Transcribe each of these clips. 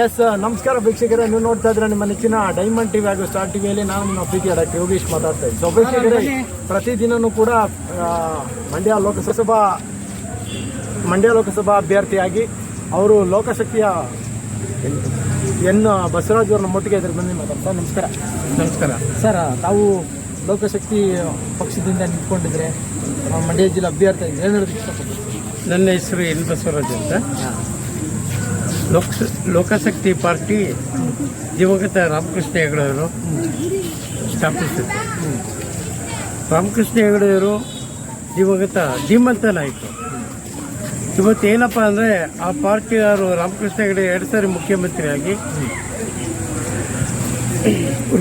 S ನಮಸ್ಕಾರ ವೀಕ್ಷಕರೇ. ನೀವು ನೋಡ್ತಾ ಇದ್ರೆ ನಿಮ್ಮ ನೆಚ್ಚಿನ ಡೈಮಂಡ್ ಟಿವಿ ಹಾಗೂ ಸ್ಟಾರ್ ಟಿವಿಯಲ್ಲಿ ನಾನು ನಿಮ್ಮ ಪ್ರೀತಿಯ ಡಾಕ್ಟರ್ ಯೋಗೇಶ್ ಮಾತಾಡ್ತಾ ಇದ್ದೀನಿ. ಸೊ ವೀಕ್ಷಕರೇ ಪ್ರತಿದಿನನೂ ಕೂಡ ಮಂಡ್ಯ ಲೋಕಸಭಾ ಮಂಡ್ಯ ಲೋಕಸಭಾ ಅಭ್ಯರ್ಥಿಯಾಗಿ ಅವರು ಲೋಕಶಕ್ತಿಯ ಎನ್ ಬಸವರಾಜ್ ಅವ್ರ ಮೊಟ್ಟಿಗೆ ಇದ್ರೆ ಬಂದು ಮಾತಾಡ್ತಾ ನಮಸ್ಕಾರ. ನಮಸ್ಕಾರ. ಸರ್ ತಾವು ಲೋಕಶಕ್ತಿ ಪಕ್ಷದಿಂದ ನಿಂತ್ಕೊಂಡಿದ್ರೆ ಮಂಡ್ಯ ಜಿಲ್ಲೆ ಅಭ್ಯರ್ಥಿ ಏನು ನನ್ನ ಹೆಸರು ಎನ್ ಬಸವರಾಜ್ ಅಂತ. ಲೋಕ ಲೋಕಶಕ್ತಿ ಪಾರ್ಟಿ ದಿವಂಗತ ರಾಮಕೃಷ್ಣ ಹೆಗಡೆಯವರು ಸ್ಥಾಪಿಸಿದ್ರು. ರಾಮಕೃಷ್ಣ ಹೆಗಡೆಯವರು ದಿವಂಗತ ಧೀಮಂತ ನಾಯಕರು. ಇವತ್ತು ಏನಪ್ಪ ಅಂದರೆ ಆ ಪಾರ್ಟಿಯವರು ರಾಮಕೃಷ್ಣ ಹೆಗಡೆ ಎರಡು ಸಾರಿ ಮುಖ್ಯಮಂತ್ರಿಯಾಗಿ,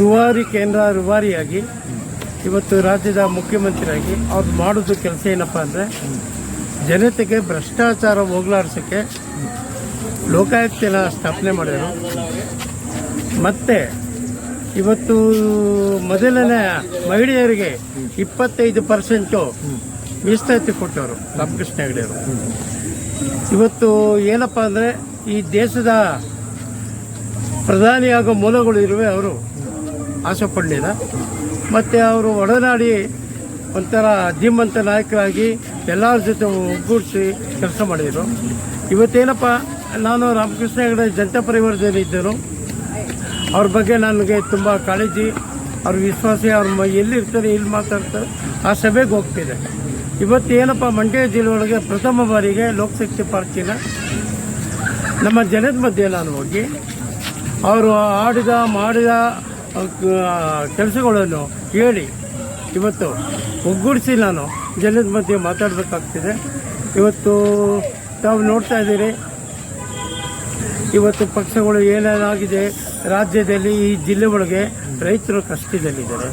ರೂವಾರಿ ಕೇಂದ್ರ ರುವಾರಿಯಾಗಿ, ಇವತ್ತು ರಾಜ್ಯದ ಮುಖ್ಯಮಂತ್ರಿಯಾಗಿ ಅವ್ರು ಮಾಡೋದು ಕೆಲಸ ಏನಪ್ಪ ಅಂದರೆ ಜನತೆಗೆ ಭ್ರಷ್ಟಾಚಾರ ಹೋಗ್ಲಾಡ್ಸೋಕ್ಕೆ ಲೋಕಾಯುಕ್ತನ ಸ್ಥಾಪನೆ ಮಾಡಿದರು. ಮತ್ತೆ ಇವತ್ತು ಮೊದಲನೇ ಮಹಿಳೆಯರಿಗೆ ಇಪ್ಪತ್ತೈದು ಪರ್ಸೆಂಟು ಮೀಸಲಾತಿ ಕೊಟ್ಟವರು, ರಾಮಕೃಷ್ಣ ಹೆಗಡೆಯವರು. ಇವತ್ತು ಏನಪ್ಪ ಅಂದರೆ ಈ ದೇಶದ ಪ್ರಧಾನಿಯಾಗೋ ಮೂಲಗಳು ಇರುವೆ, ಅವರು ಆಸೆ ಪಡಲಿಲ್ಲ ಮತ್ತು ಅವರು ಒಡನಾಡಿ ಒಂಥರ ಧೀಮಂತ ನಾಯಕರಾಗಿ ಎಲ್ಲರ ಜೊತೆ ಒಗ್ಗೂಡಿಸಿ ಕೆಲಸ ಮಾಡಿದರು. ಇವತ್ತೇನಪ್ಪ ನಾನು ರಾಮಕೃಷ್ಣ ಹೆಗಡೆ ಜನತಾ ಇದ್ದರು ಅವ್ರ ಬಗ್ಗೆ ನನಗೆ ತುಂಬ ಕಾಳಜಿ. ಅವ್ರ ವಿಶ್ವಾಸ, ಅವ್ರ ಎಲ್ಲಿರ್ತಾರೆ, ಎಲ್ಲಿ ಮಾತಾಡ್ತಾರೆ, ಆ ಸಭೆಗೆ ಹೋಗ್ತಿದೆ. ಇವತ್ತು ಏನಪ್ಪ, ಮಂಡ್ಯ ಜಿಲ್ಲೆ ಒಳಗೆ ಪ್ರಥಮ ಬಾರಿಗೆ ಲೋಕಶಕ್ತಿ ಪಾರ್ಟಿನ ನಮ್ಮ ಜನದ ಮಧ್ಯೆ ನಾನು ಹೋಗಿ, ಅವರು ಆಡಿದ, ಮಾಡಿದ ಕೆಲಸಗಳನ್ನು ಹೇಳಿ, ಇವತ್ತು ಒಗ್ಗೂಡಿಸಿ ನಾನು ಜನದ ಮಧ್ಯೆ ಮಾತಾಡಬೇಕಾಗ್ತಿದೆ. ಇವತ್ತು ತಾವು ನೋಡ್ತಾ ಇದ್ದೀರಿ ಇವತ್ತು ಪಕ್ಷಗಳು ಏನೇನಾಗಿದೆ ರಾಜ್ಯದಲ್ಲಿ ಈ ಜಿಲ್ಲೆ ಒಳಗೆ ರೈತರು ಕಷ್ಟದಲ್ಲಿದ್ದಾರೆ.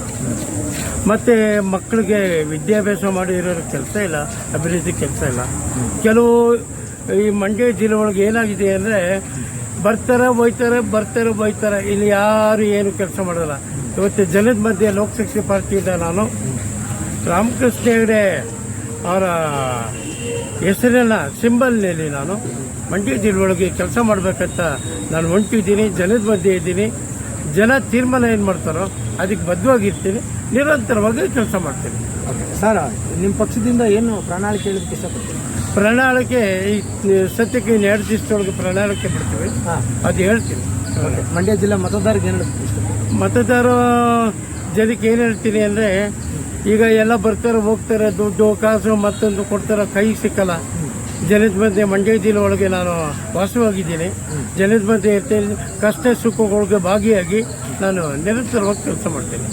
ಮತ್ತು ಮಕ್ಕಳಿಗೆ ವಿದ್ಯಾಭ್ಯಾಸ ಮಾಡಿರೋ ಕೆಲಸ ಇಲ್ಲ, ಅಭಿವೃದ್ಧಿ ಕೆಲಸ ಇಲ್ಲ. ಕೆಲವು ಈ ಮಂಡ್ಯ ಜಿಲ್ಲೆ ಒಳಗೆ ಏನಾಗಿದೆ ಅಂದರೆ ಬರ್ತಾರೆ ಹೋಯ್ತಾರೆ ಬರ್ತಾರೆ, ಬೈತಾರೆ. ಇಲ್ಲಿ ಯಾರು ಏನು ಕೆಲಸ ಮಾಡೋಲ್ಲ. ಇವತ್ತು ಜನದ ಮಧ್ಯೆ ಲೋಕಶಕ್ತಿ ಪಾರ್ಟಿಯಿಂದ ನಾನು ರಾಮಕೃಷ್ಣ ಹೆಗಡೆ ಅವರ ಹೆಸರಿನ ಸಿಂಬಲ್ನಲ್ಲಿ ನಾನು ಮಂಡ್ಯ ಜಿಲ್ಲೆ ಒಳಗೆ ಕೆಲಸ ಮಾಡಬೇಕಂತ ನಾನು ಹೊಂಟಿದ್ದೀನಿ ಜನದ ಮಧ್ಯೆ ಇದ್ದೀನಿ. ಜನ ತೀರ್ಮಾನ ಏನು ಮಾಡ್ತಾರೋ ಅದಕ್ಕೆ ಬದ್ಧವಾಗಿರ್ತೀನಿ. ನಿರಂತರವಾಗಿ ಕೆಲಸ ಮಾಡ್ತೀನಿ. ಸರ್ ನಿಮ್ಮ ಪಕ್ಷದಿಂದ ಏನು ಪ್ರಣಾಳಿಕೆ ಹೇಳೋದಕ್ಕೆ ಇಷ್ಟಪಡ್ತೀನಿ ಪ್ರಣಾಳಿಕೆ ಈ ಸತ್ಯಕ್ಕೆ ಇನ್ನು ಎರಡು ದಿವಸದೊಳಗೆ ಪ್ರಣಾಳಿಕೆ ಬಿಡ್ತೀವಿ ಹಾಂ. ಅದು ಹೇಳ್ತೀನಿ. ಮಂಡ್ಯ ಜಿಲ್ಲೆ ಮತದಾರರಿಗೆ ಏನು ಮತದಾರ ಜನಕ್ಕೆ ಏನು ಹೇಳ್ತೀನಿ ಅಂದರೆ ಈಗ ಎಲ್ಲ ಬರ್ತಾರೆ ಹೋಗ್ತಾರೆ ದುಡ್ಡು ಕಾಸು ಮತ್ತೊಂದು ಕೊಡ್ತಾರೆ ಕೈ ಸಿಕ್ಕಲ್ಲ. ಜನದ ಮಧ್ಯೆ ಮಂಡ್ಯ ಜಿಲ್ಲೆ ಒಳಗೆ ನಾನು ವಾಸವಾಗಿದ್ದೀನಿ. ಜನದ ಮಧ್ಯೆ ಇರ್ತೇನೆ ಕಷ್ಟ ಸುಖಗಳಿಗೆ ಭಾಗಿಯಾಗಿ ನಾನು ನಿರಂತರವಾಗಿ ಕೆಲಸ ಮಾಡ್ತೇನೆ.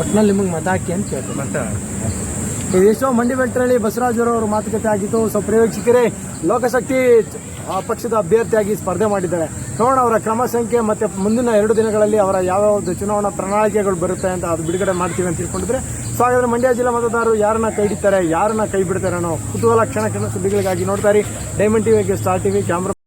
ಒಟ್ಟಿನಲ್ಲಿ ನಿಮಗೆ ಮತ ಹಾಕಿ ಅಂತ ಕೇಳ್ತೀನಿ ಮತ ಎಷ್ಟೋ ಮಂಡಿ ಬೆಟ್ಟರಲ್ಲಿ ಬಸವರಾಜ್ ಅವರ ಮಾತುಕತೆ ಆಗಿತ್ತು. ಸ್ವಲ್ಪ ಪ್ರೇಕ್ಷಕರೇ ಲೋಕಶಕ್ತಿ ಆ, ಪಕ್ಷದ ಅಭ್ಯರ್ಥಿಯಾಗಿ ಸ್ಪರ್ಧೆ ಮಾಡಿದ್ದಾರೆ. ನೋಡೋಣ ಅವರ ಕ್ರಮ ಸಂಖ್ಯೆ ಮತ್ತೆ ಮುಂದಿನ ಎರಡು ದಿನಗಳಲ್ಲಿ ಅವರ ಯಾವ್ಯಾವ ಚುನಾವಣಾ ಪ್ರಣಾಳಿಕೆಗಳು ಬರುತ್ತೆ ಅಂತ ಅದು ಬಿಡುಗಡೆ ಮಾಡ್ತೀವಿ ಅಂತ ತಿಳ್ಕೊಂಡಿದ್ರೆ. ಸೊ ಹಾಗಾದ್ರೆ ಮಂಡ್ಯ ಜಿಲ್ಲಾ ಮತದಾರರು ಯಾರನ್ನ ಕೈ ಹಿಡಿತಾರೆ ಯಾರನ್ನ ಕೈ ಬಿಡ್ತಾರೆ ಅನ್ನೋ ಕುತೂಹಲ ಕ್ಷಣ ಕ್ಷಣ ಸುದ್ದಿಗಳಿಗಾಗಿ ನೋಡ್ತಾರೆ ಡೈಮಂಡ್ ಟಿವಿಗೆ ಸ್ಟಾರ್ ಟಿವಿ ಕ್ಯಾಮ್ರಾ